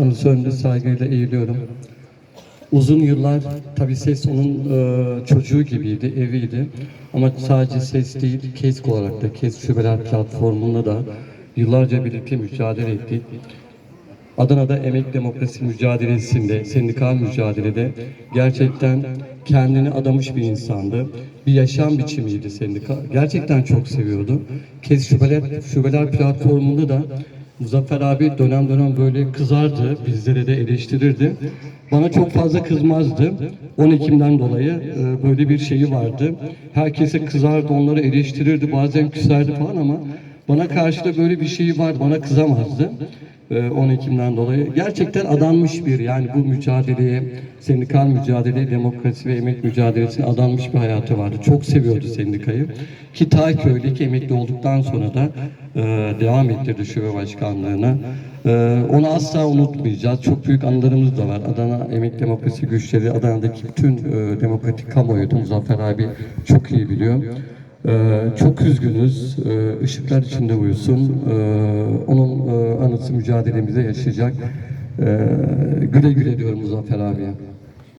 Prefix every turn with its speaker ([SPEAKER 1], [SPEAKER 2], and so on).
[SPEAKER 1] Anısı önünde saygıyla eğiliyorum. Uzun yıllar tabii ses onun e, çocuğu gibiydi, eviydi. Ama sadece ses değil, KESK olarak da KESK Şubeler Platformu'nda da yıllarca birlikte mücadele ettik. Adana'da emek demokrasi mücadelesinde, sendikal mücadelede gerçekten kendini adamış bir insandı. Bir yaşam biçimiydi sendika. Gerçekten çok seviyordu. KESK Şubeler, Şubeler Platformu'nda da Muzaffer abi dönem dönem böyle kızardı, bizlere de eleştirirdi. Bana çok fazla kızmazdı. 10 Ekim'den dolayı e, böyle bir şeyi vardı. Herkese kızardı, onları eleştirirdi, bazen küserdi falan ama bana karşı da böyle bir şeyi vardı, bana kızamazdı. E, 10 Ekim'den dolayı. Gerçekten adanmış bir yani bu mücadeleye, sendikal mücadeleye, demokrasi ve emek mücadelesine adanmış bir hayatı vardı. Çok seviyordu sendikayı. Ki ta ki öyle ki emekli olduktan sonra da e, devam ettirdi şube başkanlığına. E, onu asla unutmayacağız. Çok büyük anılarımız da var. Adana Emek Demokrasi Güçleri, Adana'daki bütün e, demokratik kamuoyu da Muzaffer abi çok iyi biliyor. Ee, çok üzgünüz. Ee, ışıklar içinde uyusun. Ee, onun e, anısı mücadelemize yaşayacak. Ee, güle güle diyorum Muzaffer abiye.